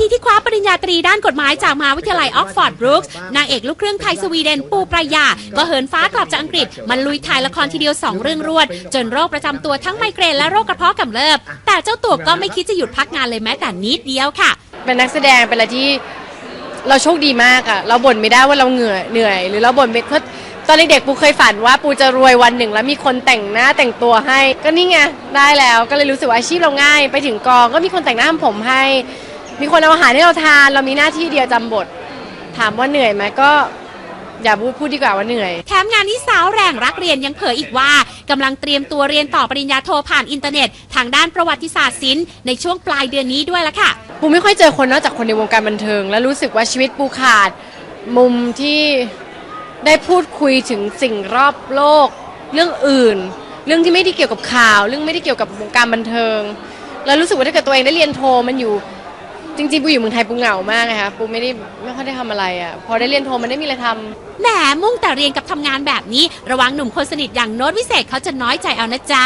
ทีที่คว้าปริญญาตรีด้านกฎหมายจากมหาวิทยาลัยออกฟอร์ดบรูคส์นางเอกลูกครึ่งไทยสวีเดนปูปรายา ก็เหินฟ้ากลับจากอังกฤษมันลุยถ่ายละครทีเดียว 2 เรื่องรวด จนโรคประจำตัวทั้งไมเกรนและโรคกระเพาะกำเริบ แต่เจ้าตัวก็ไม่คิดจะหยุดพักงานเลยแม้แต่นิดเดียวค่ะ เป็นนักแสดงเป็นอะไรที่เราโชคดีมากอะเราบ่นไม่ได้ว่าเราเหนื่อยเหนื่อย หรือเราบ่นไม่เพราะตอนเด็กๆปูเคยฝันว่าปูจะรวยวันหนึ่ง แล้วมีคนแต่งหน้าแต่งตัวให้ ก็นี่ไงได้แล้วก็เลยรู้สึกว่าอาชีพเราง่าย ไปถึงกองก็มีคนแต่งหน้าทำผมให้ มีคนเอาอาหารให้เราทาน เรามีหน้าที่เดียวจำบท ถามว่าเหนื่อยไหมก็ อย่าพูดพูดดีกว่าว่าเหนื่อย แถมงานนี้สาวแรงรักเรียนยังเผยอีกว่ากำลังเตรียมตัวเรียนต่อปริญญาโทผ่านอินเทอร์เน็ต ทางด้านประวัติศาสตร์ศิลป์ในช่วงปลายเดือนนี้ด้วยละค่ะ ปูไม่ค่อยเจอคนนอกจากคนในวงการบันเทิง และรู้สึกว่าชีวิตปูขาด มุมที่ได้พูดคุยถึงสิ่งรอบโลก เรื่องอื่น เรื่องที่ไม่ได้เกี่ยวกับข่าว เรื่องไม่ได้เกี่ยวกับวงการบันเทิง แล้วรู้สึกว่าถ้าเกิดตัวเองได้เรียนโทมันอยู่ จริงๆปูอยู่เมืองไทยปูเหงามากนะคะปูไม่ได้ไม่ค่อยได้ทำอะไรอะ่ะพอได้เรียนโทมันได้มีอะไรทำ แหมมุ่งแต่เรียนกับทำงานแบบนี้ ระวังหนุ่มคนสนิทอย่างโน้ตวิเศษเขาจะน้อยใจเอานะจ๊ะ